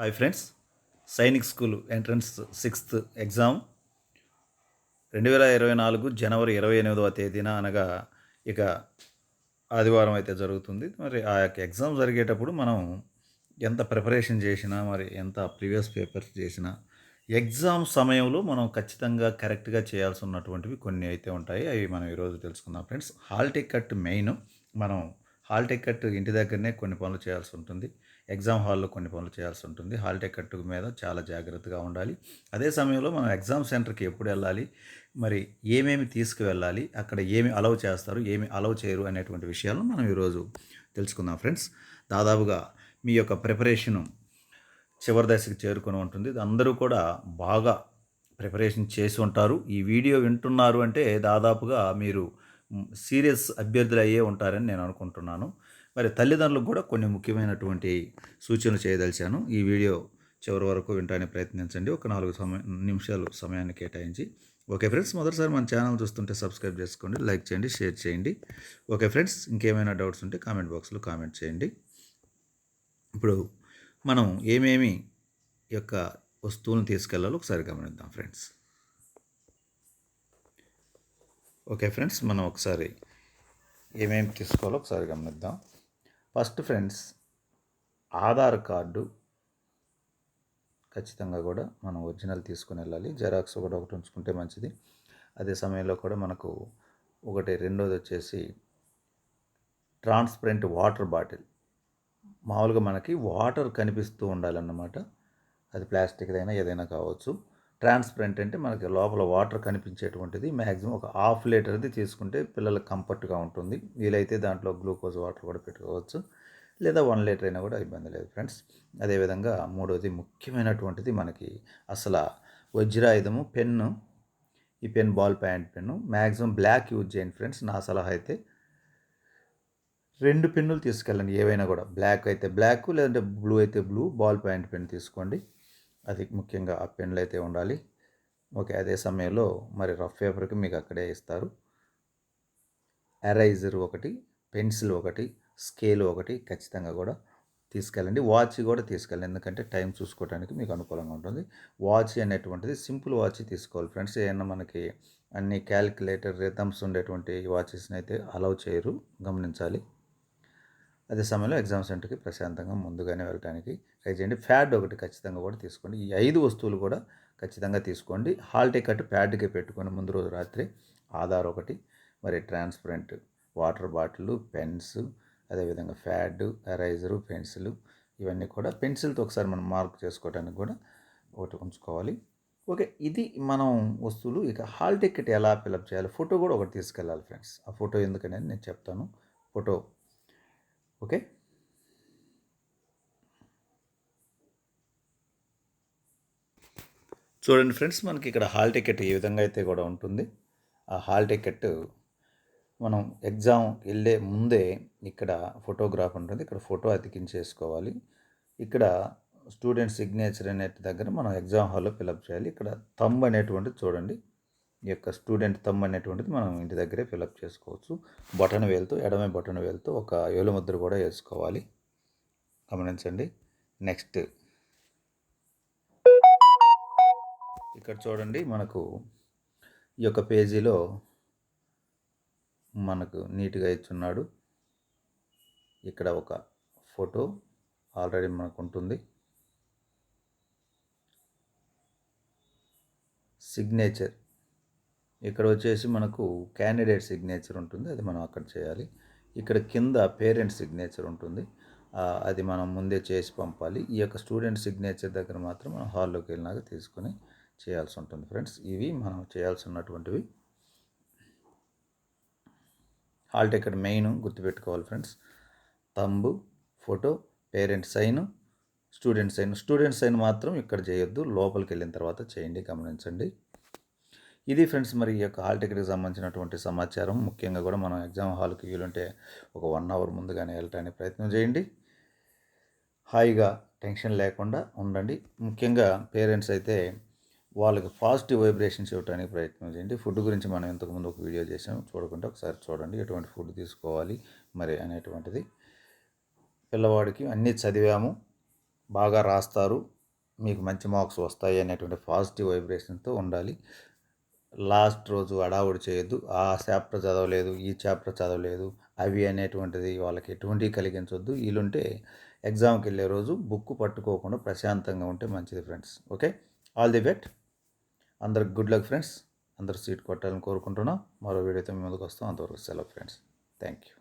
Hi friends. Sainik school entrance sixth exam. రెండు వేల ఇరవై నాలుగు జనవరి ఇరవై ఎనిమిదవ తేదీన అనగా ఇక ఆదివారం అయితే జరుగుతుంది. మరి ఆ యొక్క ఎగ్జామ్ జరిగేటప్పుడు మనం ఎంత ప్రిపరేషన్ చేసినా మరి ఎంత ప్రీవియస్ పేపర్స్ చేసినా ఎగ్జామ్ సమయంలో మనం ఖచ్చితంగా కరెక్ట్గా చేయాల్సి ఉన్నటువంటివి కొన్ని అయితే ఉంటాయి. అవి మనం ఈరోజు తెలుసుకుందాం ఫ్రెండ్స్. Hall ticket main. మనం హాల్ టికెట్ ఇంటి దగ్గరనే కొన్ని పనులు చేయాల్సి ఉంటుంది. ఎగ్జామ్ హాల్లో కొన్ని పనులు చేయాల్సి ఉంటుంది. హాల్ టికెట్ మీద చాలా జాగ్రత్తగా ఉండాలి. అదే సమయంలో మనం ఎగ్జామ్ సెంటర్కి ఎప్పుడు వెళ్ళాలి? మరి ఏమేమి తీసుకువెళ్ళాలి? అక్కడ ఏమి అలౌ చేస్తారు? ఏమి అలౌ చేయరు? అనేటువంటి విషయాలను మనం ఈరోజు తెలుసుకుందాం ఫ్రెండ్స్. దాదాపుగా మీ యొక్క ప్రిపరేషను చివరి దశకి చేరుకొని ఉంటుంది. అందరూ కూడా బాగా ప్రిపరేషన్ చేసి ఉంటారు. ఈ వీడియో వింటున్నారు అంటే దాదాపుగా మీరు సీరియస్ అభ్యర్థులు అయ్యే ఉంటారని నేను అనుకుంటున్నాను. మరి తల్లిదండ్రులకు కూడా కొన్ని ముఖ్యమైనటువంటి సూచనలు చేయదలిచాను. ఈ వీడియో చివరి వరకు వింటానికి ప్రయత్నించండి. ఒక నాలుగు సమయ నిమిషాలు సమయాన్ని కేటాయించి. ఓకే ఫ్రెండ్స్ మొదటిసారి మన ఛానల్ చూస్తుంటే సబ్స్క్రైబ్ చేసుకోండి లైక్ చేయండి షేర్ చేయండి. ఓకే ఫ్రెండ్స్ ఇంకేమైనా డౌట్స్ ఉంటే కామెంట్ బాక్స్లో కామెంట్ చేయండి. ఇప్పుడు మనం ఏమేమి యొక్క వస్తువులను తీసుకెళ్ళాలో ఒకసారి గమనిద్దాం ఫ్రెండ్స్. ఓకే ఫ్రెండ్స్ మనం ఒకసారి ఏమేమి తీసుకోవాలో ఒకసారి గమనిద్దాం. ఫస్ట్ ఫ్రెండ్స్ ఆధార్ కార్డు ఖచ్చితంగా కూడా మనం ఒరిజినల్ తీసుకుని వెళ్ళాలి. జెరాక్స్ కూడా ఒకటి ఉంచుకుంటే మంచిది. అదే సమయంలో కూడా మనకు ఒకటి రెండోది వచ్చేసి ట్రాన్స్పరెంట్ వాటర్ బాటిల్. మామూలుగా మనకి వాటర్ కనిపిస్తూ ఉండాలన్నమాట. అది ప్లాస్టిక్దైనా ఏదైనా కావచ్చు. ట్రాన్స్పరెంట్ అంటే మనకి లోపల వాటర్ కనిపించేటువంటిది మ్యాక్సిమం ఒక హాఫ్ లీటర్ది తీసుకుంటే పిల్లలకు కంఫర్ట్గా ఉంటుంది. వీలైతే దాంట్లో గ్లూకోజ్ వాటర్ కూడా పెట్టుకోవచ్చు. లేదా వన్ లీటర్ అయినా కూడా ఇబ్బంది లేదు ఫ్రెండ్స్. అదేవిధంగా మూడవది ముఖ్యమైనటువంటిది మనకి అసలు వజ్రాయుధము పెన్ను ఈ pen ball point pen. Maximum black use చేయండి ఫ్రెండ్స్. నా సలహా అయితే రెండు పెన్నులు తీసుకెళ్ళండి. ఏవైనా కూడా బ్లాక్ అయితే బ్లాక్ లేదంటే బ్లూ అయితే బ్లూ బాల్ ప్యాంట్ పెన్ తీసుకోండి. అది ముఖ్యంగా ఆ పెన్లు అయితే ఉండాలి. ఓకే అదే సమయంలో మరి రఫ్ పేపర్కి మీకు అక్కడే ఇస్తారు. ఎరైజర్ ఒకటి పెన్సిల్ ఒకటి స్కేల్ ఒకటి ఖచ్చితంగా కూడా తీసుకెళ్ళండి. వాచ్ కూడా తీసుకెళ్ళండి. ఎందుకంటే టైం చూసుకోవడానికి మీకు అనుకూలంగా ఉంటుంది. వాచ్ అనేటువంటిది సింపుల్ వాచ్ తీసుకోవాలి ఫ్రెండ్స్. ఏమైనా మనకి అన్ని క్యాలిక్యులేటర్ రిథమ్స్ ఉండేటువంటి వాచెస్ని అయితే అలౌ చేయరు. గమనించాలి. అదే సమయంలో ఎగ్జామ్ సెంటర్కి ప్రశాంతంగా ముందుగానే వెళ్ళడానికి ట్రై చేయండి. ప్యాడ్ ఒకటి ఖచ్చితంగా కూడా తీసుకోండి. ఈ ఐదు వస్తువులు కూడా ఖచ్చితంగా తీసుకోండి. హాల్ టికెట్ ప్యాడ్కి పెట్టుకొని ముందు రోజు రాత్రి ఆధార్ ఒకటి మరి ట్రాన్స్పరెంట్ వాటర్ బాటిల్ పెన్స్ అదేవిధంగా ఫ్యాడ్ ఎరైజరు పెన్సిల్ ఇవన్నీ కూడా పెన్సిల్తో ఒకసారి మనం మార్క్ చేసుకోవడానికి కూడా ఒకటి ఉంచుకోవాలి. ఓకే ఇది మనం వస్తువులు ఇక హాల్ టికెట్ ఎలా ఫిలప్ చేయాలి? ఫోటో కూడా ఒకటి తీసుకెళ్ళాలి ఫ్రెండ్స్. ఆ ఫోటో ఎందుకనేది నేను చెప్తాను. Photo okay? చూడండి ఫ్రెండ్స్ మనకి ఇక్కడ హాల్ టికెట్ ఏ విధంగా అయితే కూడా ఉంటుంది. ఆ హాల్ టికెట్ మనం ఎగ్జామ్ వెళ్ళే ముందే ఇక్కడ ఫోటోగ్రాఫ్ ఉంటుంది. ఇక్కడ ఫోటో అతికించేసుకోవాలి. ఇక్కడ స్టూడెంట్ సిగ్నేచర్ అనే దగ్గర మనం ఎగ్జామ్ హాల్లో ఫిలప్ చేయాలి. ఇక్కడ థంబ్ అనేటువంటిది చూడండి. యొక్క స్టూడెంట్ తమ్ అనేటువంటిది మనం ఇంటి దగ్గరే ఫిలప్ చేసుకోవచ్చు. బటన్ వేలుతో ఎడమ బటన్ వేలుతో ఒక ఏలు ముద్ర కూడా వేసుకోవాలి. గమనించండి. నెక్స్ట్ ఇక్కడ చూడండి మనకు ఈ యొక్క పేజీలో మనకు నీట్గా ఇచ్చున్నాడు. ఇక్కడ ఒక ఫోటో ఆల్రెడీ మనకు ఉంటుంది. సిగ్నేచర్ ఇక్కడ వచ్చేసి మనకు క్యాండిడేట్ సిగ్నేచర్ ఉంటుంది అది మనం అక్కడ చేయాలి. ఇక్కడ కింద పేరెంట్ సిగ్నేచర్ ఉంటుంది అది మనం ముందే చేసి పంపాలి. ఈ యొక్క స్టూడెంట్ సిగ్నేచర్ దగ్గర మాత్రం మనం హాల్లోకి వెళ్ళినాక తీసుకొని చేయాల్సి ఉంటుంది ఫ్రెండ్స్ ఇవి మనం చేయాల్సి ఉన్నటువంటివి హాల్ టికెట్ మెయిన్ గుర్తుపెట్టుకోవాలి friends thumb photo parent sign student sign student sign మాత్రం ఇక్కడ చేయొద్దు లోపలికి వెళ్ళిన తర్వాత చేయండి గమనించండి. ఇది ఫ్రెండ్స్ మరి ఈ యొక్క హాల్ టికెట్కి సంబంధించినటువంటి సమాచారం. ముఖ్యంగా కూడా మనం ఎగ్జామ్ హాల్కి వీలుంటే ఒక వన్ అవర్ ముందుగానే వెళ్ళటానికి ప్రయత్నం చేయండి. హాయిగా టెన్షన్ లేకుండా ఉండండి. ముఖ్యంగా పేరెంట్స్ అయితే వాళ్ళకి పాజిటివ్ వైబ్రేషన్స్ ఇవ్వడానికి ప్రయత్నం చేయండి. ఫుడ్ గురించి మనం ఇంతకుముందు ఒక వీడియో చేసాం చూడకుంటే ఒకసారి చూడండి. ఎటువంటి ఫుడ్ తీసుకోవాలి మరి అనేటువంటిది. పిల్లవాడికి అన్నీ చదివాము. బాగా రాస్తారు. మీకు మంచి మార్క్స్ వస్తాయి అనేటువంటి పాజిటివ్ వైబ్రేషన్తో ఉండాలి. లాస్ట్ రోజు అడావుడి చేయొద్దు. ఆ చాప్టర్ చదవలేదు ఈ చాప్టర్ చదవలేదు అవి అనేటువంటిది వాళ్ళకి ఎటువంటి కలిగించవద్దు వీలుంటే ఎగ్జామ్కి వెళ్ళే రోజు బుక్ పట్టుకోకుండా ప్రశాంతంగా ఉంటే మంచిది friends. Okay? All the best అందరికి గుడ్ లక్ ఫ్రెండ్స్. అందరు సీట్ కొట్టాలని కోరుకుంటున్నాం. మరో వీడియోతో మీ ముందుకు వస్తాం. అంతవరకు సెలవు ఫ్రెండ్స్. Thank you